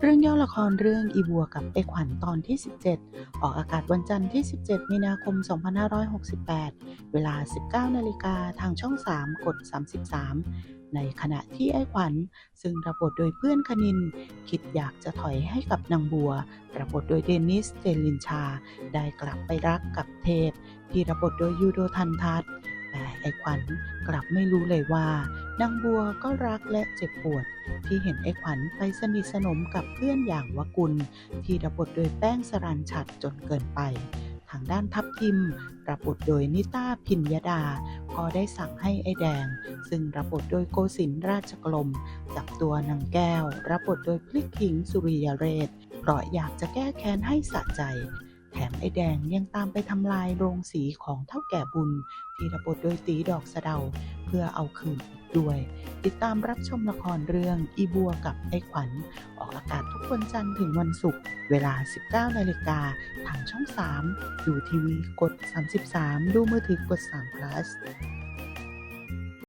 เรื่องย่อละครเรื่องอีบัวกับไอขวัญตอนที่ 17 ออกอากาศวันจันทร์ที่ 17 มีนาคม 2568 เวลา 19 นาฬิกาทางช่อง 3 กด 33 ในขณะที่ไอ้ขวัญ ซึ่งรับบทโดยเพื่อนคณิน คิดอยากจะถอยให้กับนางบัวรับบทโดยเดนิสเจลินชา ได้กลับไปรักกับเทพ ที่รับบทโดยยูโดทันทัศน์แต่ไอ้ขวัญกลับไม่รู้เลยว่า นางบัวก็รักและเจ็บปวด ที่เห็นไอ้ขวัญไปสนิทสนมกับเพื่อนอย่างวกุล ที่รับบทโดยแป้งสรันชัดจนเกินไป ทางด้านทัพทิมรับบทโดยนิต้าพิญญดา ก็ได้สั่งให้ไอ้แดง ซึ่งรับบทโดยโกศินราชกลม จับตัวนางแก้ว รับบทโดยพลิกขิงสุริยเรศเพราะอยากจะแก้แค้นให้สะใจแถมไอ้แดงยังตามไปทำลายโรงสีของเท่าแก่บุญ ที่รับบทโดยตีดอกสะเดา เพื่อเอาคืนอีก ด้วย ติดตามรับชมละครเรื่องอีบัวกับไอ้ขวัญ ออกอากาศทุกวันจันทร์ถึงวันศุกร์เวลา 19นาฬิกาทางช่อง 3 ดูทีวีกด 33 ดูมือถือกด3 plus